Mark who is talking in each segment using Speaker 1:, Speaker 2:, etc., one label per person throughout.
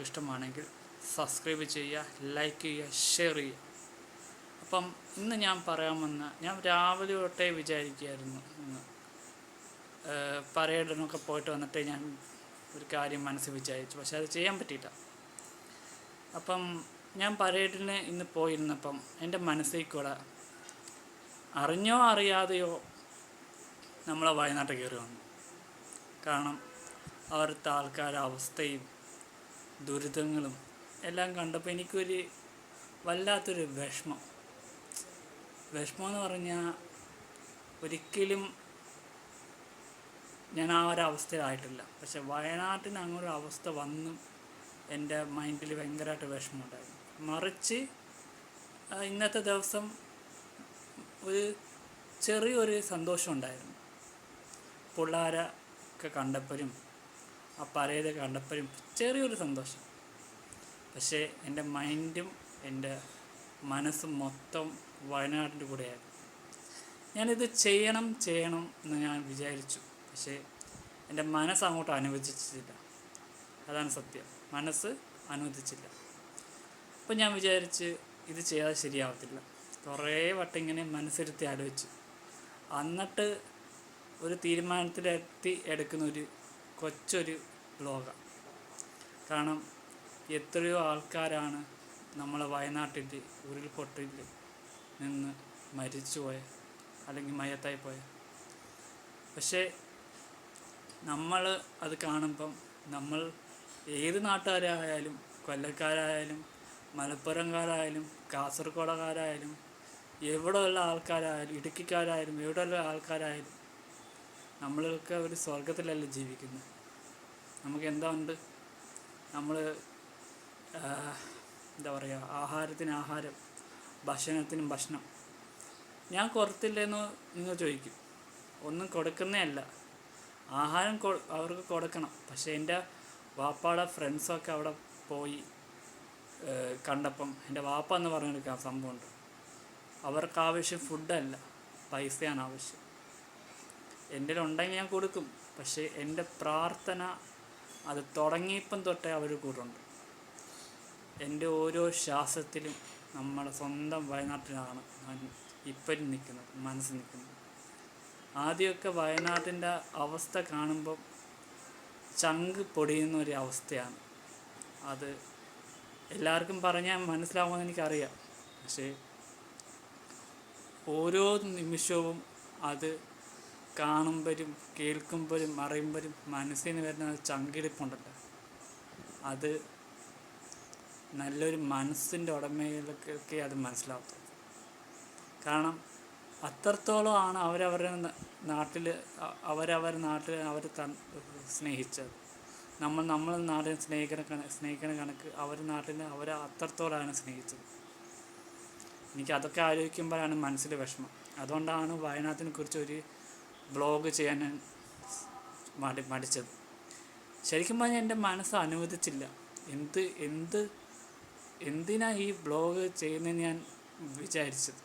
Speaker 1: ഇഷ്ടമാണെങ്കിൽ സബ്സ്ക്രൈബ് ചെയ്യുക ലൈക്ക് ചെയ്യുക ഷെയർ ചെയ്യുക. അപ്പം ഇന്ന് ഞാൻ പറയാൻ വന്ന ഞാൻ രാവിലെ തൊട്ടേ വിചാരിക്കുകയായിരുന്നു ഇന്ന്. പരേഡിനൊക്കെ പോയിട്ട് വന്നിട്ട് ഞാൻ ഒരു കാര്യം മനസ്സിൽ വിചാരിച്ചു. പക്ഷെ അത് ചെയ്യാൻ പറ്റിയില്ല. അപ്പം ഞാൻ പരേഡിന് ഇന്ന് പോയിരുന്നപ്പം എന്റെ മനസ്സിൽ കൂടെ അറിഞ്ഞോ അറിയാതെയോ നമ്മളെ വയനാട്ടിൽ കയറി വന്നു. കാരണം അവിടുത്തെ ആൾക്കാരുടെ അവസ്ഥയും ദുരിതങ്ങളും എല്ലാം കണ്ടപ്പോൾ എനിക്കൊരു വല്ലാത്തൊരു വിഷമം. വിഷമം എന്ന് പറഞ്ഞാൽ ഒരിക്കലും ഞാൻ ആ ഒരു അവസ്ഥയിലായിട്ടില്ല പക്ഷെ വയനാട്ടിന് അങ്ങനെ ഒരു അവസ്ഥ വന്നും എന്റെ മൈൻഡിൽ ഭയങ്കരമായിട്ട് വിഷമമുണ്ടായിരുന്നു. മറിച്ച് ഇന്നത്തെ ദിവസം ഒരു ചെറിയൊരു സന്തോഷം ഉണ്ടായിരുന്നു പിള്ളേരെ ഒക്കെ കണ്ടപ്പോഴും ആ പരേത് കണ്ടപ്പോഴും ചെറിയൊരു സന്തോഷം. പക്ഷേ എന്റെ മൈൻഡും എന്റെ മനസ്സും മൊത്തം വയനാടിന്റെ കൂടെയായിരുന്നു ഞാനിത് ചെയ്യണം ചെയ്യണം എന്ന് ഞാൻ വിചാരിച്ചു. പക്ഷേ എന്റെ മനസ്സ് അങ്ങോട്ട് അനുവദിച്ചില്ല അതാണ് സത്യം. മനസ്സ് അനുവദിച്ചില്ല. അപ്പം ഞാൻ വിചാരിച്ച് ഇത് ചെയ്യാതെ ശരിയാവത്തില്ല. കുറേ വട്ടം ഇങ്ങനെ മനസ്സിരുത്തി ആലോചിച്ചു. എന്നിട്ട് ഒരു തീരുമാനത്തിലെത്തി എടുക്കുന്ന ഒരു കൊച്ചൊരു ബ്ലോഗാണ് കാരണം എത്രയോ ആൾക്കാരാണ് നമ്മളെ വയനാട്ടിൽ ഉരുൾപൊട്ടിൽ നിന്ന് മരിച്ചുപോയ അല്ലെങ്കിൽ മയത്തായി പോയ പക്ഷേ നമ്മൾ അത് കാണുമ്പം നമ്മൾ ഏത് നാട്ടുകാരായാലും കൊല്ലക്കാരായാലും മലപ്പുറംകാരായാലും കാസർഗോഡുകാരായാലും എവിടെയുള്ള ആൾക്കാരായാലും ഇടുക്കിക്കാരായാലും എവിടെയുള്ള ആൾക്കാരായാലും നമ്മളൊക്കെ ഒരു സ്വർഗത്തിലല്ല ജീവിക്കുന്നത്. നമുക്ക് എന്താ ഉണ്ട് നമ്മൾ എന്താ പറയുക ആഹാരത്തിന് ആഹാരം ഭക്ഷണത്തിനും ഭക്ഷണം. ഞാൻ കൊടുത്തില്ലെന്ന് നിങ്ങൾ ചോദിക്കും. ഒന്നും കൊടുക്കുന്നേ അല്ല. ആഹാരം അവർക്ക് കൊടുക്കണം. പക്ഷേ എന്റെ വാപ്പാടെ ഫ്രണ്ട്സൊക്കെ അവിടെ പോയി കണ്ടപ്പം എന്റെ വാപ്പ എന്ന് പറഞ്ഞെടുക്കാൻ സംഭവമുണ്ട്. അവർക്ക് ആവശ്യം ഫുഡല്ല പൈസയാണ് ആവശ്യം. എന്റെ ഉണ്ടെങ്കിൽ ഞാൻ കൊടുക്കും. പക്ഷേ എന്റെ പ്രാർത്ഥന അത് തുടങ്ങിയപ്പം തൊട്ടേ അവർ കൂടുണ്ട്. എന്റെ ഓരോ ശ്വാസത്തിലും നമ്മൾ സ്വന്തം വയനാട്ടിലാണ് ഞാൻ ഇപ്പോഴും നിൽക്കുന്നത് മനസ്സിൽ നിൽക്കുന്നത്. ആദ്യമൊക്കെ വയനാട്ടിന്റെ അവസ്ഥ കാണുമ്പോൾ ചങ്ക് പൊടിയുന്ന ഒരു അവസ്ഥയാണ്. അത് എല്ലാവർക്കും പറഞ്ഞാൽ മനസ്സിലാവുമെന്ന് എനിക്കറിയാം. പക്ഷേ ഓരോ നിമിഷവും അത് കാണുമ്പോഴും കേൾക്കുമ്പോഴും അറിയുമ്പോഴും മനസ്സിന് വരുന്ന ചങ്കിടിപ്പുണ്ടല്ലോ. അത് നല്ലൊരു മനസ്സിന്റെ ഉടമയിലൊക്കെ അത് മനസ്സിലാവത്തുള്ളൂ കാരണം അത്രത്തോളം ആണ് അവരവരുടെ നാട്ടിൽ അവരവരുടെ നാട്ടിൽ അവർ സ്നേഹിച്ചത്. നമ്മൾ നമ്മൾ നാടിനെ സ്നേഹിക്കണ കണ സ്നേഹിക്കണ കണക്ക് അവർ നാട്ടിൽ അവർ അത്രത്തോളമാണ് സ്നേഹിച്ചത്. എനിക്ക് അതൊക്കെ ആലോചിക്കുമ്പോഴാണ് മനസ്സിൽ വിഷമം. അതുകൊണ്ടാണ് വയനാട്ടിനെ കുറിച്ച് ഒരു ബ്ലോഗ് ചെയ്യാൻ മടി മടിച്ചത്. ശരിക്കും പറഞ്ഞാൽ എന്റെ മനസ്സ് അനുവദിച്ചില്ല. എന്ത് എന്ത് എന്തിനാ ഈ ബ്ലോഗ് ചെയ്യുന്നതെന്ന് ഞാൻ വിചാരിച്ചത്.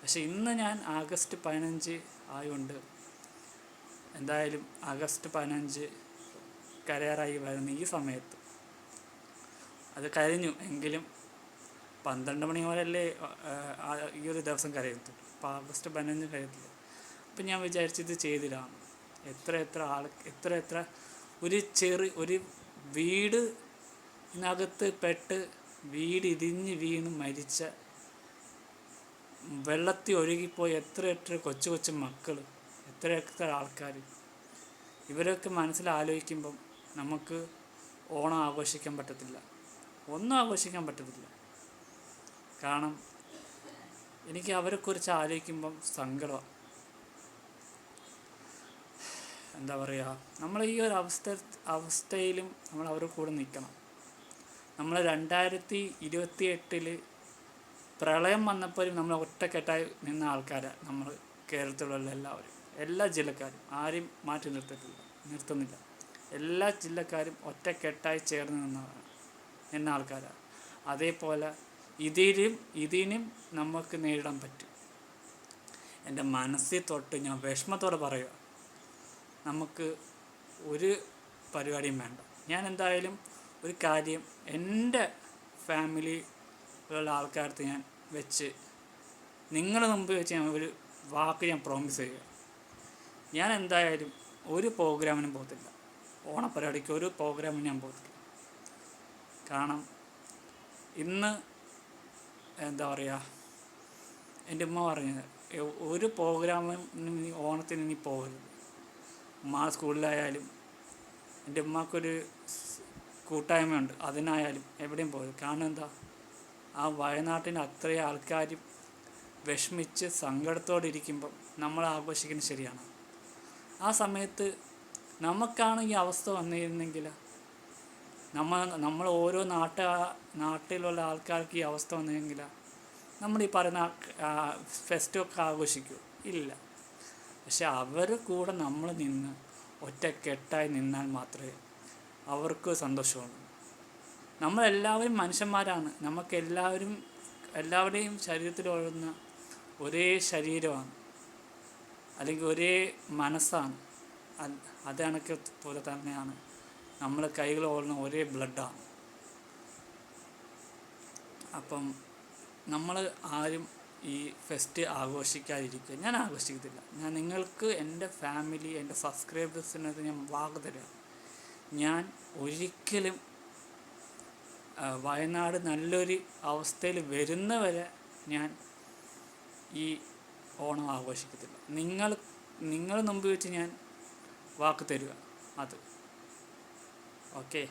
Speaker 1: പക്ഷെ ഇന്ന് ഞാൻ ആഗസ്റ്റ് പതിനഞ്ച് ആയതുകൊണ്ട് എന്തായാലും ആഗസ്റ്റ് പതിനഞ്ച് കരയാറായി വരുന്ന ഈ സമയത്ത്. അത് കഴിഞ്ഞു എങ്കിലും പന്ത്രണ്ട് മണി വരെയല്ലേ ഈ ഒരു ദിവസം കരയത്തുള്ളൂ. അപ്പോൾ ആഗസ്റ്റ് പതിനഞ്ച് കഴിയത്തില്ല അപ്പം ഞാൻ വിചാരിച്ചിത് ചെയ്തിടാം എത്ര എത്ര ആൾ എത്ര എത്ര ഒരു ചെറു ഒരു വീട് ഇതിനകത്ത് പെട്ട് വീട് ഇടിഞ്ഞ് വീണ് മരിച്ച വെള്ളത്തിൽ ഒഴുകിപ്പോയി എത്ര എത്ര കൊച്ചു കൊച്ചു മക്കൾ എത്ര എത്ര ആൾക്കാർ ഇവരൊക്കെ മനസ്സിലാലോചിക്കുമ്പം നമുക്ക് ഓണം ആഘോഷിക്കാൻ പറ്റത്തില്ല. ഒന്നും ആഘോഷിക്കാൻ പറ്റത്തില്ല. കാരണം എനിക്ക് അവരെക്കുറിച്ച് ആലോചിക്കുമ്പം സങ്കടമാണ് എന്താ പറയുക നമ്മൾ ഈ ഒരു അവസ്ഥ അവസ്ഥയിലും നമ്മൾ അവരുടെ കൂടെ നിൽക്കണം. നമ്മൾ രണ്ടായിരത്തി ഇരുപത്തി എട്ടിൽ പ്രളയം വന്നപ്പോഴും നമ്മൾ ഒറ്റക്കെട്ടായി നിന്ന ആൾക്കാരാണ് നമ്മൾ കേരളത്തിലുള്ള എല്ലാവരും. എല്ലാ ജില്ലക്കാരും ആരും മാറ്റി നിർത്തിയിട്ടില്ല നിർത്തുന്നില്ല. എല്ലാ ജില്ലക്കാരും ഒറ്റക്കെട്ടായി ചേർന്ന് നിന്നതാണ് നിന്ന ആൾക്കാരാണ് അതേപോലെ ഇതിലും ഇതിനും നമുക്ക് നേരിടാൻ പറ്റും. എന്റെ മനസ്സിൽ തൊട്ട് ഞാൻ വിഷമത്തോടെ പറയുക നമുക്ക് ഒരു പരിപാടിയും വേണ്ട. ഞാൻ എന്തായാലും ഒരു കാര്യം എന്റെ ഫാമിലിയിലുള്ള ആൾക്കാർക്ക് ഞാൻ വെച്ച് നിങ്ങളുടെ മുമ്പ് വെച്ച് ഞാൻ ഒരു വാക്ക് ഞാൻ പ്രോമിസ് ചെയ്യുക ഞാൻ എന്തായാലും ഒരു പ്രോഗ്രാമിനും പോകത്തില്ല. ഓണപ്പരിപാടിക്ക് ഒരു പ്രോഗ്രാമിനും ഞാൻ പോകത്തില്ല. കാരണം ഇന്ന് എന്താ പറയുക എന്റെ ഉമ്മ പറഞ്ഞത് ഒരു പ്രോഗ്രാമിനും ഓണത്തിന് നീ പോകരുത്. ഉമ്മ സ്കൂളിലായാലും എന്റെ ഉമ്മാക്കൊരു കൂട്ടായ്മയുണ്ട്. അതിനായാലും എവിടെയും പോയത്. കാരണം എന്താ? ആ വയനാട്ടിന്റെ അത്രയും ആൾക്കാർ വിഷമിച്ച് സങ്കടത്തോടെ ഇരിക്കുമ്പം നമ്മൾ ആഘോഷിക്കുന്നത് ശരിയാണ്. ആ സമയത്ത് നമുക്കാണ് ഈ അവസ്ഥ വന്നിരുന്നെങ്കിൽ നമ്മൾ നമ്മൾ ഓരോ നാട്ട നാട്ടിലുള്ള ആൾക്കാർക്ക് ഈ അവസ്ഥ വന്നെങ്കിൽ നമ്മൾ ഈ പറയുന്ന ഫെസ്റ്റൊക്കെ ആഘോഷിക്കൂ. ഇല്ല. പക്ഷെ അവർ കൂടെ നമ്മൾ നിന്ന് ഒറ്റക്കെട്ടായി നിന്നാൽ മാത്രമേ അവർക്ക് സന്തോഷമുള്ളൂ. നമ്മളെല്ലാവരും മനുഷ്യന്മാരാണ്. നമുക്കെല്ലാവരും എല്ലാവരുടെയും ശരീരത്തിൽ ഒഴുന്ന ഒരേ ശരീരമാണ്. അല്ലെങ്കിൽ ഒരേ മനസ്സാണ്. അത് പോലെ തന്നെയാണ് നമ്മളെ കൈകൾ ഓടുന്ന ഒരേ ബ്ലഡാണ്. അപ്പം നമ്മൾ ആരും ഈ ഫെസ്റ്റ് ആഘോഷിക്കാതിരിക്കുക. ഞാൻ ആഘോഷിക്കത്തില്ല. ഞാൻ നിങ്ങൾക്ക് എന്റെ ഫാമിലി എന്റെ സബ്സ്ക്രൈബേഴ്സിനത് ഞാൻ വാക്ക് തരാം. ഞാൻ ഒരിക്കലും വയനാട് നല്ലൊരു അവസ്ഥയിൽ വരുന്നവരെ ഞാൻ ഈ ഓണം ആഘോഷിക്കത്തില്ല. നിങ്ങൾ നിങ്ങൾ മുമ്പ് വെച്ച് ഞാൻ വാക്ക് തരിക. അത്. ഓക്കെ?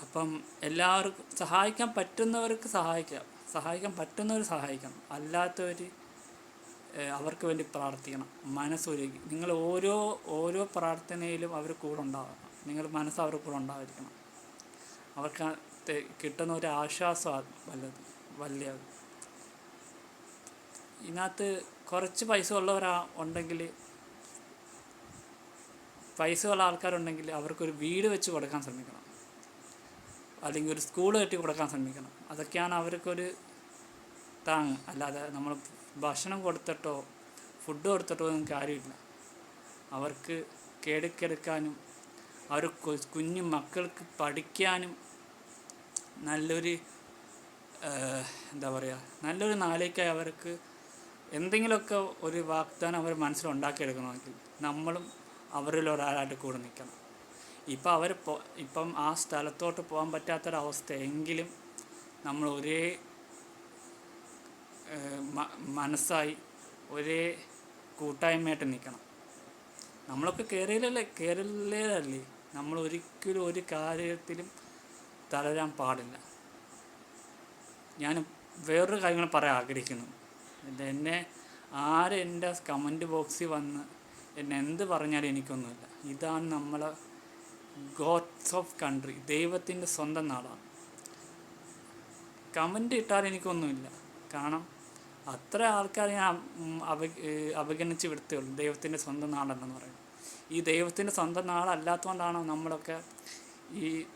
Speaker 1: അപ്പം എല്ലാവർക്കും സഹായിക്കാൻ പറ്റുന്നവർക്ക് സഹായിക്കാം. സഹായിക്കാൻ പറ്റുന്നവർ സഹായിക്കണം. അല്ലാത്തവർ അവർക്ക് വേണ്ടി പ്രാർത്ഥിക്കണം. മനസ്സൊരുക്കി നിങ്ങൾ ഓരോ ഓരോ പ്രാർത്ഥനയിലും അവർ കൂടെ ഉണ്ടാവണം നിങ്ങൾ മനസ്സ് അവരുടെ കൂടെ ഉണ്ടായിരിക്കണം. അവർക്ക് കിട്ടുന്ന ഒരു ആശ്വാസമാണ് വല്ലത് വലിയ ഇതിനകത്ത് കുറച്ച് പൈസ ഉള്ളവരാ ഉണ്ടെങ്കിൽ പൈസ ഉള്ള ആൾക്കാരുണ്ടെങ്കിൽ അവർക്കൊരു വീട് വെച്ച് കൊടുക്കാൻ ശ്രമിക്കണം. അല്ലെങ്കിൽ ഒരു സ്കൂൾ കെട്ടി കൊടുക്കാൻ ശ്രമിക്കണം. അതൊക്കെയാണ് അവർക്കൊരു താങ് അല്ലാതെ നമ്മൾ ഭക്ഷണം കൊടുത്തിട്ടോ ഫുഡ് കൊടുത്തിട്ടോ ഒന്നും കാര്യമില്ല. അവർക്ക് കേടിക്കെടുക്കാനും അവർ കുഞ്ഞു മക്കൾക്ക് പഠിക്കാനും നല്ലൊരു എന്താ പറയുക നല്ലൊരു നാളേക്കായി അവർക്ക് എന്തെങ്കിലുമൊക്കെ ഒരു വാഗ്ദാനം അവർ മനസ്സിലുണ്ടാക്കിയെടുക്കണമെങ്കിൽ നമ്മളും അവരിൽ ഒരാളായിട്ട് കൂടെ നിൽക്കണം. ഇപ്പം അവർ ഇപ്പം ആ സ്ഥലത്തോട്ട് പോകാൻ പറ്റാത്തൊരവസ്ഥ എങ്കിലും നമ്മൾ ഒരേ മനസ്സായി ഒരേ കൂട്ടായ്മയായിട്ട് നിൽക്കണം. നമ്മളൊക്കെ കേരളല്ലേ കേരളീയരല്ലേ നമ്മൾ ഒരിക്കലും ഒരു കാര്യത്തിലും തളരാൻ പാടില്ല. ഞാൻ വേറൊരു കാര്യങ്ങൾ പറയാൻ ആഗ്രഹിക്കുന്നു. എന്നെ ആരെന്റെ കമന്റ് ബോക്സിൽ വന്ന് എന്നെ എന്ത് പറഞ്ഞാലും എനിക്കൊന്നുമില്ല. ഇതാണ് നമ്മളെ ഗോഡ്സ് ഓഫ് കൺട്രി ദൈവത്തിന്റെ സ്വന്തം നാടാണ്. കമന്റ് ഇട്ടാൽ എനിക്കൊന്നുമില്ല. കാരണം അത്ര ആൾക്കാർ ഞാൻ അവ അവഗണിച്ച് വിടുത്തേ ഉള്ളൂ. ദൈവത്തിന്റെ സ്വന്തം നാടെന്നു പറയുന്നത്. ഈ ദൈവത്തിന്റെ സ്വന്തം നാടല്ലാത്തതുകൊണ്ടാണോ നമ്മളൊക്കെ ഈ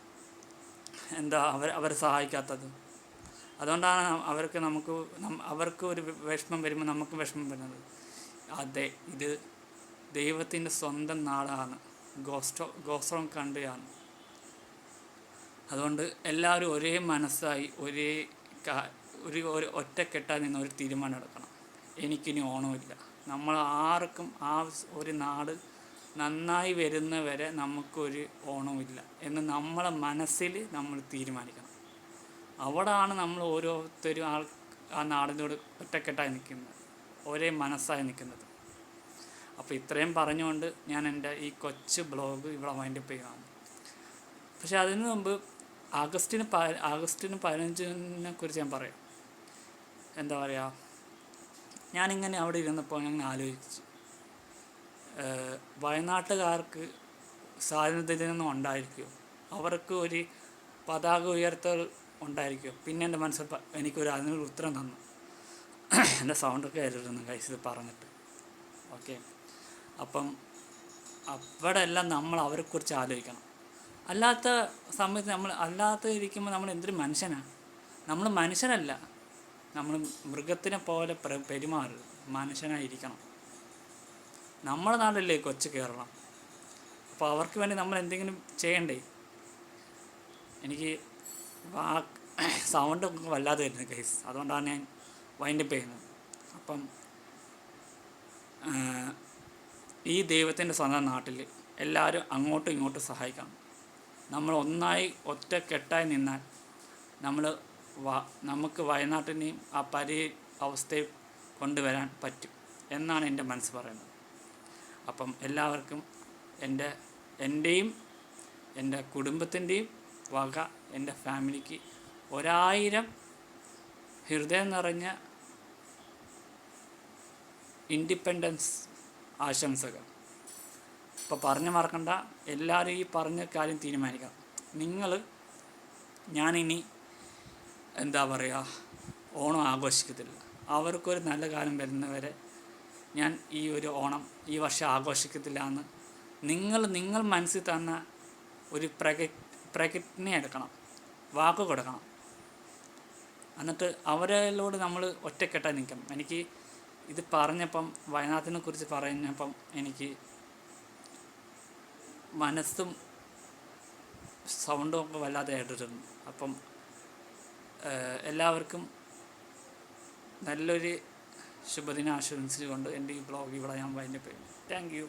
Speaker 1: എന്താ അവർ അവരെ സഹായിക്കാത്തത്? അതുകൊണ്ടാണ് അവർക്ക് നമുക്ക് അവർക്ക് ഒരു വിഷമം വരുമ്പോൾ നമുക്ക് വിഷമം വരുന്നത്. അതെ ഇത് ദൈവത്തിന്റെ സ്വന്തം നാടാണ്. ഗോസ്റ്റോ ഗോസ്ട്രോം കൺട്രിയാണ് അതുകൊണ്ട് എല്ലാവരും ഒരേ മനസ്സായി ഒരേ ഒരു ഒരു ഒറ്റക്കെട്ടായി നിന്ന് ഒരു തീരുമാനം എടുക്കണം. എനിക്കിനി ഓണമില്ല. നമ്മൾ ആർക്കും ആ ഒരു നാട് നന്നായി വരുന്നവരെ നമുക്കൊരു ഓണമില്ല എന്ന് നമ്മളെ മനസ്സിൽ നമ്മൾ തീരുമാനിക്കണം. അവിടാണ് നമ്മൾ ഓരോരുത്തരും ആൾ ആ നാടിനോട് ഒറ്റക്കെട്ടായി നിൽക്കുന്നത് ഒരേ മനസ്സായി നിൽക്കുന്നത്. അപ്പോൾ ഇത്രയും പറഞ്ഞുകൊണ്ട് ഞാൻ എന്റെ ഈ കൊച്ചു ബ്ലോഗ് ഇവിടെ വൈൻഡപ്പ് ചെയ്യുകയാണ്. പക്ഷെ അതിന് മുമ്പ് ആഗസ്റ്റിന് പ ആഗസ്റ്റിന് പതിനഞ്ചിനെ കുറിച്ച് ഞാൻ പറയാം. എന്താ പറയുക ഞാനിങ്ങനെ അവിടെ ഇരുന്നപ്പോൾ ഞാൻ ആലോചിച്ചു. വയനാട്ടുകാർക്ക് സ്വാതന്ത്ര്യദിനം ഉണ്ടായിരിക്കുമോ അവർക്ക് ഒരു പതാക ഉയർത്തൽ ഉണ്ടായിരിക്കും. പിന്നെ എന്റെ മനസ്സിൽ എനിക്കൊരു അതിനൊരു ഉത്തരം തന്നു. എന്റെ സൗണ്ടൊക്കെ ആയിരുന്നു കൈസ് പറഞ്ഞിട്ട്. ഓക്കെ അപ്പം അവിടെ എല്ലാം നമ്മൾ അവരെക്കുറിച്ച് ആലോചിക്കണം. അല്ലാത്ത സമയത്ത് നമ്മൾ അല്ലാത്ത ഇരിക്കുമ്പോൾ നമ്മൾ എന്തൊരു മനുഷ്യനാണ് നമ്മൾ മനുഷ്യനല്ല. നമ്മൾ മൃഗത്തിനെ പോലെ പ്ര- പെരുമാറരുത് മനുഷ്യനായിരിക്കണം. നമ്മുടെ നാടല്ലേ കൊച്ചു കേരളം? അപ്പോൾ അവർക്ക് വേണ്ടി നമ്മൾ എന്തെങ്കിലും ചെയ്യണ്ടേ? എനിക്ക് വാ സൗണ്ട് വല്ലാതെ വരുന്നത് കേസ് അതുകൊണ്ടാണ് ഞാൻ വൈൻഡപ്പ് ചെയ്യുന്നത്. അപ്പം ആ, ഈ ദൈവത്തിന്റെ സ്വന്തം നാട്ടിൽ എല്ലാവരും അങ്ങോട്ടും ഇങ്ങോട്ടും സഹായിക്കണം നമ്മൾ ഒന്നായി ഒറ്റക്കെട്ടായി നിന്നാൽ നമ്മൾ നമുക്ക് വയനാട്ടിനെയും ആ പരി അവസ്ഥയിൽ കൊണ്ടുവരാൻ പറ്റും എന്നാണ് എന്റെ മനസ്സ് പറയുന്നത്. അപ്പം എല്ലാവർക്കും എന്റെ എന്റെയും എന്റെ കുടുംബത്തിന്റെയും വക എന്റെ ഫാമിലിക്ക് ഒരായിരം ഹൃദയം നിറഞ്ഞ ഇൻഡിപെൻഡൻസ് ആശംസകൾ. ഇപ്പോൾ പറഞ്ഞു മറക്കണ്ട എല്ലാവരും ഈ പറഞ്ഞ കാര്യം തീരുമാനിക്കാം. നിങ്ങൾ ഞാനിനി എന്താ പറയുക ഓണം ആഘോഷിക്കത്തില്ല. അവർക്കൊരു നല്ല കാലം വരുന്നവരെ ഞാൻ ഈ ഒരു ഓണം ഈ വർഷം ആഘോഷിക്കത്തില്ല എന്ന് നിങ്ങൾ നിങ്ങൾ മനസ്സിൽ തന്ന ഒരു പ്രക പ്രകടനെ എടുക്കണം. വാക്ക് കൊടുക്കണം. എന്നിട്ട് അവരിലോട് നമ്മൾ ഒറ്റക്കെട്ടായി നിൽക്കണം. എനിക്ക് ഇത് പറഞ്ഞപ്പം വയനാട്ടിനെ കുറിച്ച് പറഞ്ഞപ്പം എനിക്ക് മനസ്സും സൗണ്ടും ഒക്കെ വല്ലാതെ ആയിട്ടിരുന്നു അപ്പം എല്ലാവർക്കും നല്ലൊരു ശുഭദിനം ആശംസിച്ചുകൊണ്ട് എന്റെ ഈ ബ്ലോഗ് ഇവിടെ ഞാൻ വൈൻഡപ്പ് ചെയ്യുന്നു. Thank you